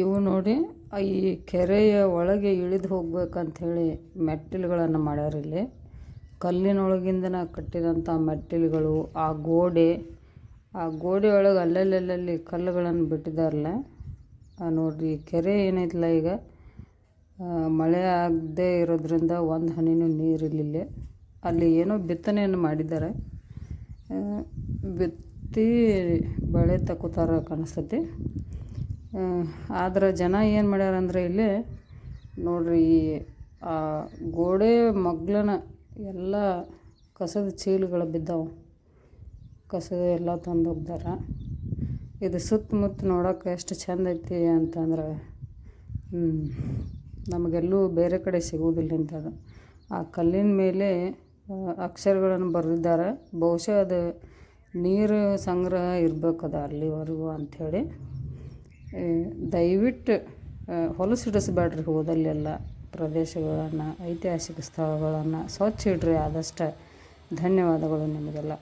ಇವು ನೋಡಿ ಈ ಕೆರೆಯ ಒಳಗೆ ಇಳಿದು ಹೋಗ್ಬೇಕಂಥೇಳಿ ಮೆಟ್ಟಿಲುಗಳನ್ನು ಮಾಡ್ಯಾರ ಇಲ್ಲಿ. ಕಲ್ಲಿನೊಳಗಿಂದನ ಕಟ್ಟಿದಂಥ ಮೆಟ್ಟಿಲುಗಳು, ಆ ಗೋಡೆ ಆ ಗೋಡೆ ಒಳಗೆ ಅಲ್ಲಲ್ಲಿ ಅಲ್ಲಲ್ಲಿ ಕಲ್ಲುಗಳನ್ನು ಬಿಟ್ಟಿದ್ದಾರಲ್ಲ ನೋಡಿರಿ ಕೆರೆ ಏನೈತಲ್ಲ ಈಗ? ಮಳೆ ಆಗದೆ ಇರೋದ್ರಿಂದ ಒಂದು ಹನಿನೂ ನೀರಿಲ್ಲ ಇಲ್ಲಿ ಅಲ್ಲಿ ಏನೋ ಬಿತ್ತನೆಯನ್ನು ಮಾಡಿದ್ದಾರೆ. ಬಿತ್ತಿ ಬೆಳೆ ತಗೋತಾರ ಕಾಣಿಸ್ತೈತಿ. ಆದ್ರೆ ಜನ ಏನು ಮಾಡ್ಯಾರಂದ್ರೆ ಇಲ್ಲಿ ನೋಡಿರಿ ಈ, ಆ ಗೋಡೆ ಮಗ್ಲನ ಎಲ್ಲ ಕಸದ ಚೀಲಗಳು ಬಿದ್ದಾವೆ. ಕಸದ ಎಲ್ಲ ತಂದು ಹೋಗ್ದಾರ. ಇದು ಸುತ್ತಮುತ್ತ ನೋಡೋಕೆ ಎಷ್ಟು ಚೆಂದ ಐತಿ ಅಂತಂದ್ರೆ ನಮಗೆಲ್ಲೂ ಬೇರೆ ಕಡೆ ಸಿಗುವುದಿಲ್ಲ ಇಂಥದ್ದು ಆ ಕಲ್ಲಿನ ಮೇಲೆ ಅಕ್ಷರಗಳನ್ನು ಬರೆದಿದ್ದಾರೆ. ಬಹುಶಃ ಅದು ನೀರು ಸಂಗ್ರಹ ಇರಬೇಕದ ಅಲ್ಲಿವರೆಗೂ ಅಂಥೇಳಿ ದಯವಿಟ್ಟು ಹೊಲಸಿಡಿಸ್ಬೇಡ್ರಿ ಹೋದಲ್ಲೆಲ್ಲ ಪ್ರದೇಶಗಳನ್ನು ಐತಿಹಾಸಿಕ ಸ್ಥಳಗಳನ್ನು ಸ್ವಚ್ಛ ಇಡ್ರಿ ಆದಷ್ಟು ಧನ್ಯವಾದಗಳು ನಿಮಗೆಲ್ಲ.